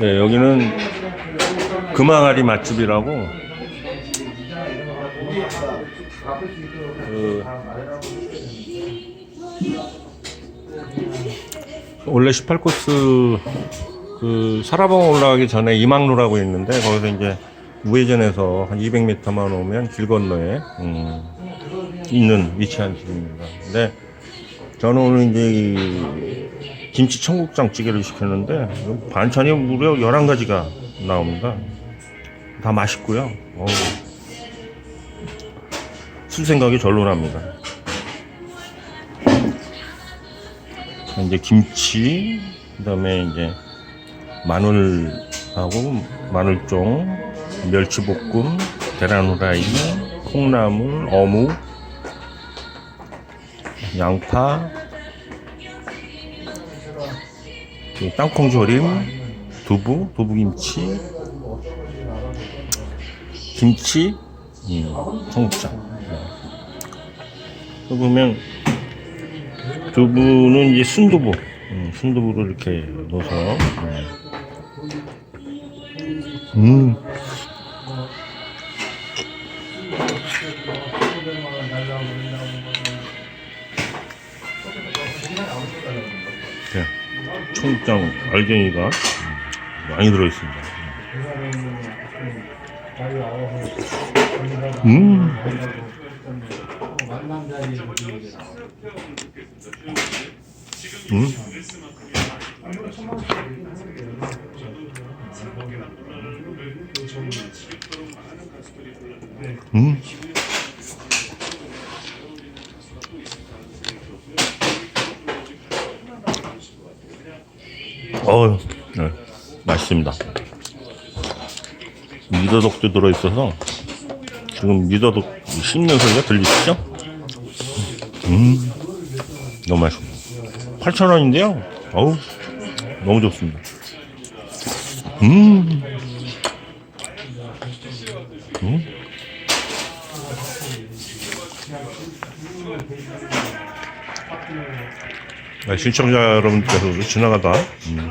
네, 여기는 금항아리 맛집이라고 그 원래 18코스 그 사라봉 올라가기 전에 이망로라고 있는데 거기서 이제 우회전해서 한 200m만 오면 길 건너에 음, 있는 위치한 집입니다. 근데 저는 오늘 이제 이 김치 청국장 찌개를 시켰는데 반찬이 무려 11가지가 나옵니다. 다 맛있고요. 어우, 술 생각이 절로 납니다. 이제 김치, 그 다음에 이제 마늘하고 마늘종, 멸치볶음, 계란 후라이, 콩나물, 어묵, 양파, 그 땅콩 조림, 두부, 두부김치, 김치, 음, 청국장. 또 보면 두부는 이제 순두부, 음, 순두부를 이렇게 넣어서. 음. 음. 네. 청국장 알갱이가 많이 들어있습니다. 음. 음. 음. 어우, 네, 맛있습니다. 미더덕도 들어있어서 지금 미더덕 씹는 소리가 들리시죠? 음, 너무 맛있습니다. 8,000원인데요. 어우, 너무 좋습니다. 음, 음. 네, 시청자 여러분께서도 지나가다 음,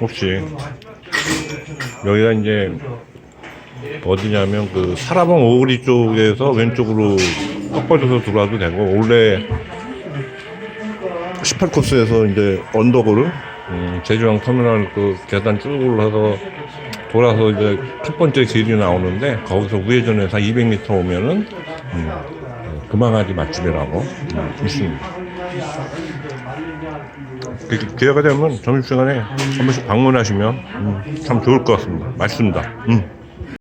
혹시 여기가 이제 어디냐면 그 사라봉 오구리 쪽에서 왼쪽으로 꺾어져서 들어와도 되고 원래 18코스에서 이제 언덕을 음, 제주항 터미널 그 계단 쭉 올라서 돌아서 이제 첫 번째 길이 나오는데 거기서 우회전해서 200m 오면은 음, 금강아지 맛집이라고 음, 있습니다. 그, 기회가 되면 점심시간에 한 번씩 방문하시면 음, 참 좋을 것 같습니다. 맛있습니다. 음.